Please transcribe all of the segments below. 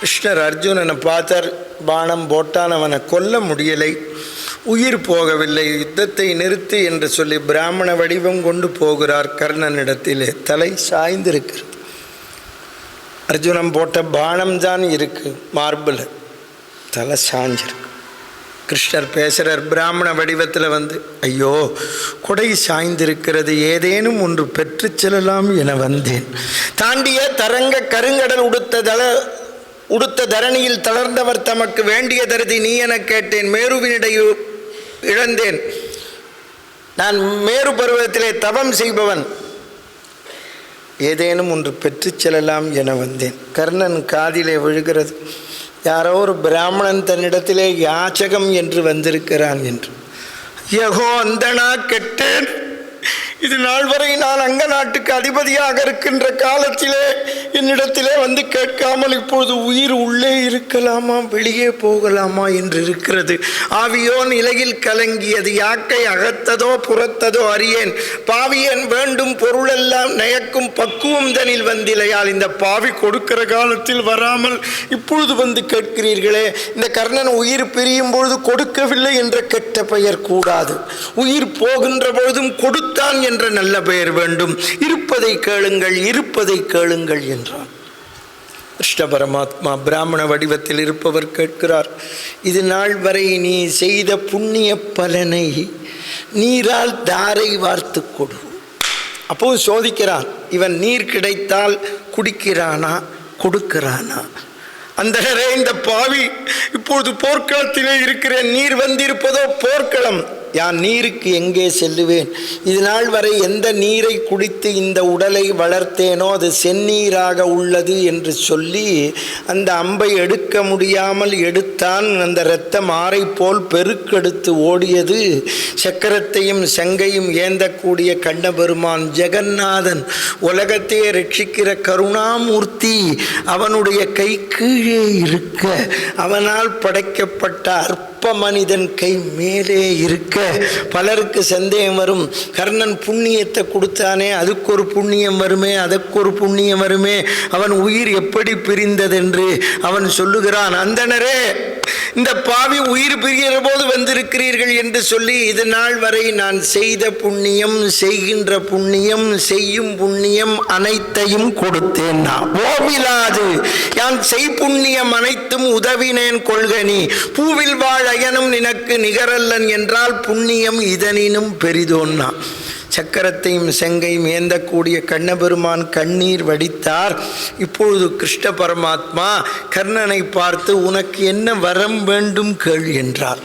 கிருஷ்ணர் அர்ஜுனனை பார்த்தார். பானம் போட்டான். அவனை கொல்ல முடியலை. உயிர் போகவில்லை. யுத்தத்தை நிறுத்து என்று சொல்லி பிராமண வடிவம் கொண்டு போகிறார் கர்ணனிடத்திலே. தலை சாய்ந்திருக்கிறது. அர்ஜுனன் போட்ட பானம்தான் இருக்கு. மார்பில் தலை சாஞ்சிருக்கு கிருஷ்ணர் பேசுகிறார் பிராமண வடிவத்தில் வந்து ஐயோ கொடை சாய்ந்திருக்கிறது. ஏதேனும் ஒன்று பெற்று செல்லலாம் என வந்தேன். தாண்டிய தரங்க கருங்கடல் உடுத்ததள உடுத்த தரணியில் தளர்ந்தவர் தமக்கு வேண்டிய தருதி நீ என கேட்டேன். மேருவினிடையு இழந்தேன். நான் மேரு பருவத்திலே தவம் செய்பவன். ஏதேனும் ஒன்று பெற்றுச் செல்லலாம் என வந்தேன். கர்ணன் காதிலே விழுகிறது. யாரோ ஒரு பிராமணன் தன்னிடத்திலே யாச்சகம் என்று வந்திருக்கிறான் என்று. யகோ அந்தனா கெட்டேன். இது நாள் வரை நான் அங்க நாட்டுக்கு அதிபதியாக இருக்கின்ற காலத்திலே என்னிடத்திலே வந்து கேட்காமல் இப்பொழுது உயிர் உள்ளே இருக்கலாமா வெளியே போகலாமா என்று இருக்கிறது. ஆவியோ நிலையில் கலங்கியது யாக்கை அகத்ததோ புறத்ததோ அறியேன். பாவியன் வேண்டும் பொருளெல்லாம் நயக்கும் பக்குவம் தனில் வந்திலையால் இந்த பாவி கொடுக்கிற காலத்தில் வராமல் இப்பொழுது வந்து கேட்கிறீர்களே இந்த கர்ணன் உயிர் பிரியும் பொழுது கொடுக்கவில்லை என்ற கெட்ட பெயர் கூடாது. உயிர் போகின்ற பொழுதும் கொடுத்தான் என்ற நல்ல பெயர் வேண்டும். இருப்பதை கேளுங்கள் இருப்பதை கேளுங்கள் என்றான். கிருஷ்ண பரமாத்மா பிராமண வடிவத்தில் இருப்பவர் கேட்கிறார் இது நாள் வரை நீ செய்த புண்ணிய பலனை நீரால் தாரை வார்த்து கொடு. அப்போ சோதிக்கிறான் இவன் நீர் கிடைத்தால் குடிக்கிறானா கொடுக்கிறானா? அந்த இந்த பாவி இப்பொழுது போர்க்களத்திலே இருக்கிற நீர் வந்திருப்பதோ போர்க்களம். யான் நீருக்கு எங்கே செல்லுவேன்? இது நாள் வரை எந்த நீரை குடித்து இந்த உடலை வளர்த்தேனோ அது செந்நீராக உள்ளது என்று சொல்லி அந்த அம்பை எடுக்க முடியாமல் எடுத்தான் அந்த இரத்த மாறை போல் பெருக்கெடுத்து ஓடியது. சக்கரத்தையும் செங்கையும் ஏந்தக்கூடிய கண்ணபெருமான் ஜெகநாதன் உலகத்தையே ரட்சிக்கிற கருணாமூர்த்தி அவனுடைய கை கீழே இருக்க அவனால் படைக்கப்பட்ட அற்ப மனிதன் கை மேலே இருக்க பலருக்கு சந்தேகம் வரும். கர்ணன் புண்ணியத்தை கொடுத்தானே அதுக்கு ஒரு புண்ணியம் வருமே அதற்கு ஒரு புண்ணியம் வருமே. அவன் உயிர் எப்படி பிரிந்ததென்று அவன் சொல்லுகிறான் அந்தனரே இந்த பாவி உயிர் பிரிகிற போது வந்திருக்கிறீர்கள் என்று சொல்லி இது நாள் வரை நான் செய்த புண்ணியம் செய்கின்ற புண்ணியம் செய்யும் புண்ணியம் அனைத்தையும் கொடுத்தேன் நான். ஓவிலாது யான் செய் புண்ணியம் அனைத்தும் உதவினேன் கொள்கனி பூவில் வாழ் அயனும் நினக்கு நிகரல்லன் என்றால் புண்ணியம் இதனினும் பெரிதோன்னா. சக்கரத்தையும் செங்கையும் ஏந்தக்கூடிய கண்ணபெருமான் கண்ணீர் வடித்தார். இப்பொழுது கிருஷ்ண பரமாத்மா கர்ணனை பார்த்து உனக்கு என்ன வரம் வேண்டும் கேள் என்றார்.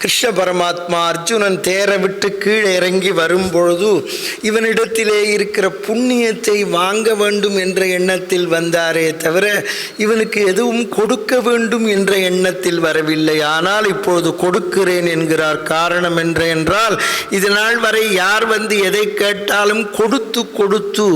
கிருஷ்ண பரமாத்மா அர்ஜுனன் தேர விட்டு கீழே இறங்கி வரும்பொழுது இவனிடத்திலே இருக்கிற புண்ணியத்தை வாங்க வேண்டும் என்ற எண்ணத்தில் வந்தாரே தவிர இவனுக்கு எதுவும் கொடுக்க வேண்டும் என்ற எண்ணத்தில் வரவில்லை. ஆனால் இப்பொழுது கொடுக்கிறேன் என்கிறார். காரணம் என்று என்றால் இது நாள் வரை யார் வந்து எதை கேட்டாலும் கொடுத்து கொடுத்து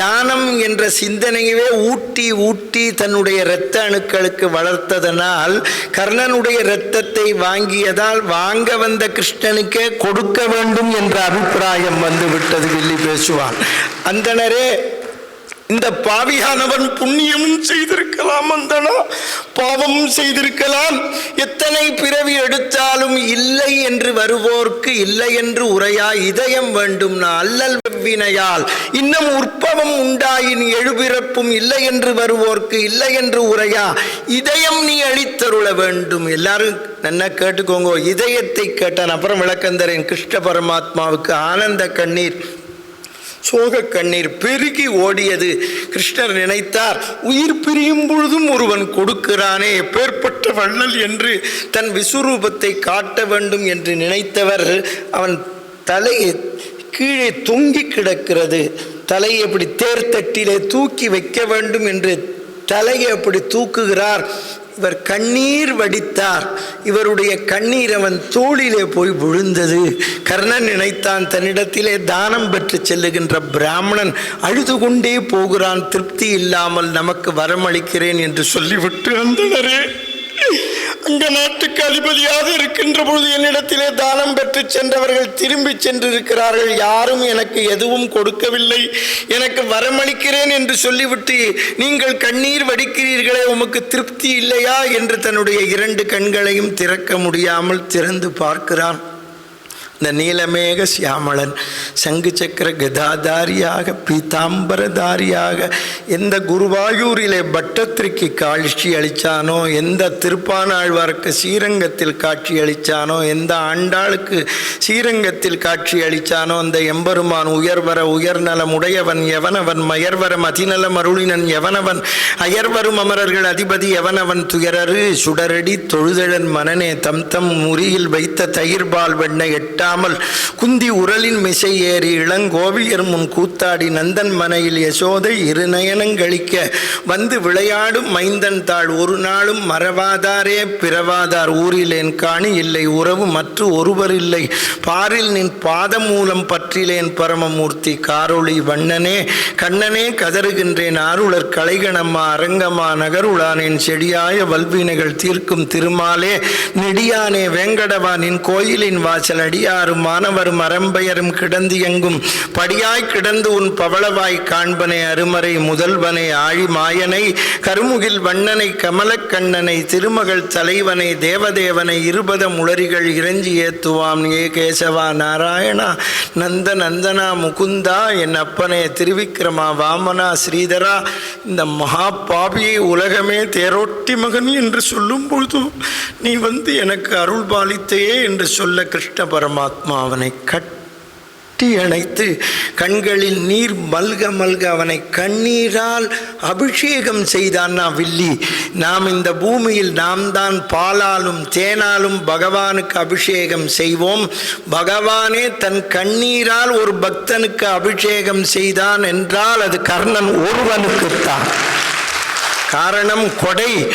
தானம் என்ற சிந்தனையவே ஊட்டி ஊட்டி தன்னுடைய இரத்த அணுக்களுக்கு வளர்த்ததனால் கர்ணனுடைய இரத்தத்தை வாங்கியதால் வாங்க வந்த கிருஷ்ணனுக்கே கொடுக்க வேண்டும் என்ற அபிப்பிராயம் வந்து விட்டது வில்லி பேசுவான். அந்தனரே இந்த பாவியானவன் புண்ணியமும் செய்திருக்கலாம் அந்தனா பாவமும் செய்திருக்கலாம். எத்தனை பிறவி எடுத்தாலும் இல்லை என்று வருவோர்க்கு இல்லை என்று உரையா இதயம் வேண்டும் நான் அல்லல் வெவ்வினையால். இன்னும் உற்பவம் உண்டாயின் எழுபிறப்பும் இல்லை என்று வருவோர்க்கு இல்லை என்று உரையா இதயம் நீ அழித்தருள வேண்டும். எல்லாரும் நல்லா கேட்டுக்கோங்க இதயத்தை கேட்டான். அப்புறம் விளக்கந்தரேன் கிருஷ்ண பரமாத்மாவுக்கு ஆனந்த கண்ணீர். சோக கண்ணீர் பெருகி ஓடியது. கிருஷ்ணர் நினைத்தார் உயிர் பிரியும் பொழுதும் ஒருவன் கொடுக்கிறானே எப்பேற்பட்ட வள்ளல் என்று தன் விஸ்வரூபத்தை காட்ட வேண்டும் என்று நினைத்தவர் அவன் தலையை கீழே தொங்கி கிடக்கிறது. தலையை அப்படி தேர்தட்டிலே தூக்கி வைக்க வேண்டும் என்று தலையை அப்படி தூக்குகிறார். இவர் கண்ணீர் வடித்தார். இவருடைய கண்ணீர் அவன் தோளிலே போய் விழுந்தது. கர்ணன் நினைத்தான் தன்னிடத்திலே தானம் பெற்று செல்லுகின்ற பிராமணன் அழுது கொண்டே போகிறான். திருப்தி இல்லாமல் நமக்கு வரமளிக்கிறேன் என்று சொல்லிவிட்டு வந்தனரே அந்த நாட்டுக்கு அதிபதியாக இருக்கின்ற பொழுது என்னிடத்திலே தானம் பெற்று சென்றவர்கள் திரும்பி சென்றிருக்கிறார்கள். யாரும் எனக்கு எதுவும் கொடுக்கவில்லை. எனக்கு வரமளிக்கிறேன் என்று சொல்லிவிட்டு நீங்கள் கண்ணீர் வடிக்கிறீர்களே உமக்கு திருப்தி இல்லையா? என்று தன்னுடைய இரண்டு கண்களையும் திறக்க முடியாமல் திறந்து பார்க்கிறான். இந்த நீலமேக சியாமளன் சங்கு சக்கர கதாதாரியாக பீதாம்பரதாரியாக எந்த குருவாயூரிலே பட்டத்திற்கு காட்சி அளித்தானோ எந்த திருப்பானாழ்வார்க்கு ஸ்ரீரங்கத்தில் காட்சி அளித்தானோ எந்த ஆண்டாளுக்கு ஸ்ரீரங்கத்தில் காட்சி அளித்தானோ அந்த எம்பெருமான் உயர்வர உயர்நலம் உடையவன் எவனவன் மயர்வரம் அதிநலம் அருளினன் எவனவன் அயர்வரும் அமரர்கள் அதிபதி எவனவன் துயரரு சுடரடி தொழுதழன் மனனே தம் தம் முறியில் வைத்த தயிர்பால் வெண்ணை காணாமல் குந்தி உரலின் மிசை ஏறி இளங்கோவியர் முன் கூத்தாடி நந்தன் மனையில் யசோதை இருநயனங்களிக்க வந்து விளையாடும் மைந்தன் தாள் ஒரு நாளும் மறவாதாரே பிறவாதார். ஊரிலேன் காணி இல்லை உறவு மற்ற ஒருவர் இல்லை. பாரில் நின் பாதமூலம் பற்றிலேன் பரமமூர்த்தி காரொளி வண்ணனே கண்ணனே கதறுகின்றேன். ஆருளர் கலைகணம்மா அரங்கம்மா நகருளானேன். செடியாய வல்வினைகள் தீர்க்கும் திருமாலே நெடியானே வேங்கடவா நின் கோயிலின் வாசல் அடியாரும் மாணவரும் அறம்பெயரும் கிடந்து எங்கும் படியாய் கிடந்து உன் பவளவாய் காண்பனை அருமறை முதல்வனை ஆழி மாயனை கருமுகில் வண்ணனை கமலக்கண்ணனை திருமகள் தலைவனை தேவதேவனை இருபத முளரிகள் இறைஞ்சி ஏத்துவாம். ஏ கேசவா நாராயணா நந்த நந்தனா முகுந்தா என் அப்பனே திருவிக்கிரமா வாமனா ஸ்ரீதரா இந்த மகா பாபியை உலகமே தேரோட்டி மகன் என்று சொல்லும் பொழுதும் நீ வந்து எனக்கு அருள் பாலித்தையே என்று சொல்ல கிருஷ்ண பரமாத்மா அவனை கட்டி அணைத்து கண்களில் நீர் மல்க மல்க அவனை கண்ணீரால் அபிஷேகம் செய்தான்னா வில்லி. நாம் இந்த பூமியில் நாம் தான் பாலாலும் தேனாலும் பகவானுக்கு அபிஷேகம் செய்வோம். பகவானே தன் கண்ணீரால் ஒரு பக்தனுக்கு அபிஷேகம் செய்தான் என்றால் அது கர்ணன் ஒருவனுக்குத்தான். காரணம் கொடை.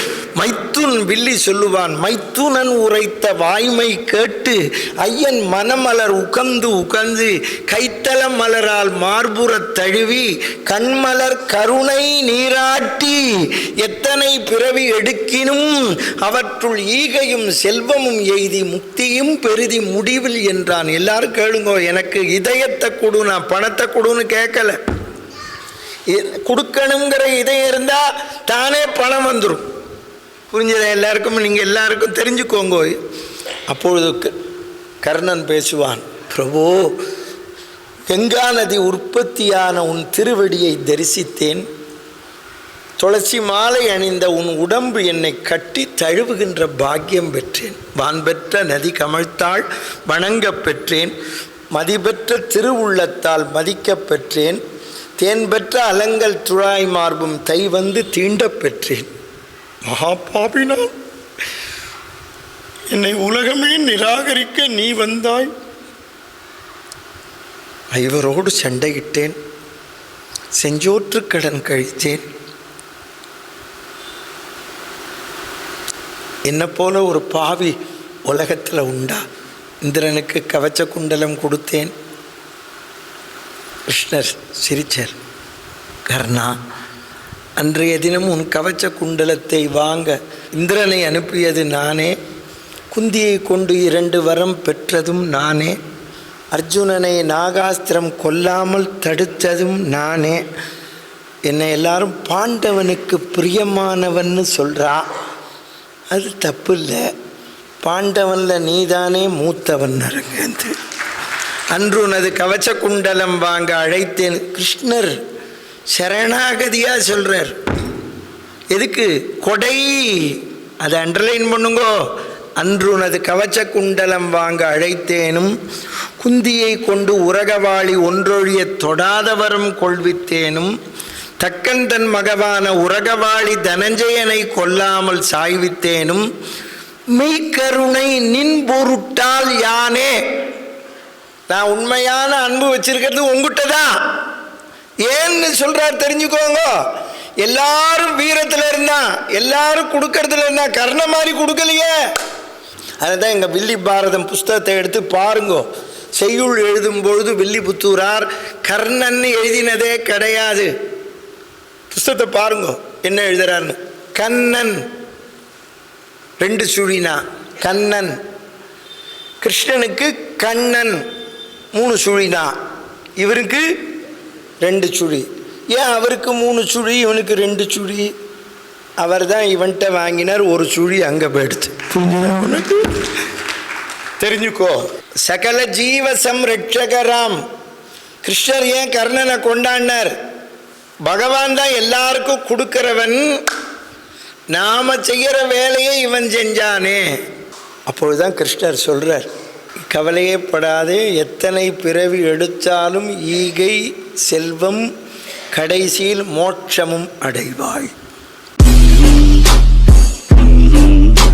மைத்துன் வில்லி சொல்லுவான் மைத்துனன் உரைத்த வாய்மை கேட்டு ஐயன் மனமலர் உகந்து உகந்து கைத்தல மலரால் மார்புறத் தழுவி கண்மலர் கருணை நீராட்டி எத்தனை பிறவி எடுக்கினும் அவற்றுள் ஈகையும் செல்வமும் எய்தி முக்தியும் பெருதி முடிவில் என்றான். எல்லாரும் கேளுங்கோ எனக்கு இதயத்தை கொடு நான் பணத்தை கொடுன்னு கேட்கல. கொடுக்கணுங்கிற இதயம் இருந்தால் தானே பணம் வந்துடும் புரிஞ்சதை? எல்லாருக்கும் நீங்கள் எல்லாருக்கும் தெரிஞ்சுக்கோங்க. அப்பொழுது க- கர்ணன் பேசுவான் பிரபு கங்கா நதி உற்பத்தியான உன் திருவடியை தரிசித்தேன். துளசி மாலை அணிந்த உன் உடம்பு என்னை கட்டி தழுவுகின்ற பாக்கியம் பெற்றேன். வான் பெற்ற நதி கமழ்த்தாள் வணங்க பெற்றேன். மதிபெற்ற திருவுள்ளத்தால் மதிக்க பெற்றேன். தேன் பெற்ற அலங்கல் துழாய் மார்பும் தை வந்து தீண்ட பெற்றேன். மகாபாபினால். என்னை உலகமே நிராகரிக்க நீ வந்தாய். ஐவரோடு சண்டையிட்டேன். செஞ்சோற்று கடன் கழித்தேன். என்னை போல ஒரு பாவி உலகத்தில் உண்டா? இந்திரனுக்கு கவச்ச குண்டலம் கொடுத்தேன். கிருஷ்ணர் சிரிச்சர் கர்ணா அன்றைய தினம் உன் கவச்ச குண்டலத்தை வாங்க இந்திரனை அனுப்பியது நானே. குந்தியை கொண்டு இரண்டு வரம் பெற்றதும் நானே. அர்ஜுனனை நாகாஸ்திரம் கொல்லாமல் தடுத்ததும் நானே. என்னை எல்லாரும் பாண்டவனுக்கு பிரியமானவன்னு சொல்கிறா அது தப்பு இல்லை பாண்டவனில் நீதானே மூத்தவன் அரங்கந்து அன்று உனது கவச்ச குண்டலம் வாங்க அழைத்தேன் கிருஷ்ணர். சரணாகதியாக சொல்கிறார் எதுக்கு? கொடை. அதை அண்டர்லைன் பண்ணுங்கோ. அன்று உனது கவச்ச குண்டலம் வாங்க அழைத்தேனும் குந்தியை கொண்டு உரகவாளி ஒன்றொழிய தொடாதவரும் கொள்வித்தேனும் தக்கன் தன் மகவான உரகவாளி தனஞ்சயனை கொல்லாமல் சாய்வித்தேனும் மெய்க்கருணை நின் பொருட்டால் யானே? நான் உண்மையான அன்பு வச்சிருக்கிறது உங்ககிட்ட தான் ஏன்னு சொல்கிறார் தெரிஞ்சுக்கோங்க. எல்லாரும் வீரத்தில் இருந்தா எல்லாரும் கொடுக்கறதுல இருந்தா கர்ண மாதிரி கொடுக்கலையே. அதுதான் எங்கள் வில்லி பாரதம் புஸ்தகத்தை எடுத்து பாருங்கோ. செய்யுள் எழுதும் பொழுது வில்லிபுத்தூரார் கர்ணன்னு எழுதினதே கிடையாது. புஸ்தகத்தை பாருங்கோ என்ன எழுதுறாருன்னு. கண்ணன். ரெண்டு சுழினா கண்ணன். கிருஷ்ணனுக்கு கண்ணன். மூணு சுழினா இவருக்கு ரெண்டு சுழி. ஏன் அவருக்கு மூணு சுழி இவனுக்கு ரெண்டு சுழி? அவர் தான் இவன்கிட்ட வாங்கினார் ஒரு சுழி அங்கே போயிடுச்சு புரிஞ்சுதா உனக்கு? தெரிஞ்சுக்கோ. சகல ஜீவ சம்ரட்சகராம் கிருஷ்ணர் ஏன் கர்ணனை கொண்டாடினார்? பகவான் தான் எல்லாருக்கும் கொடுக்கிறவன். நாம செய்கிற வேலையை இவன் செஞ்சானே. அப்பொழுதுதான் கிருஷ்ணர் சொல்றார் கவலையே படாதே எத்தனை பிறவி எடுத்தாலும் ஈகை செல்வம் கடைசியில் மோட்சமும் அடைவாள்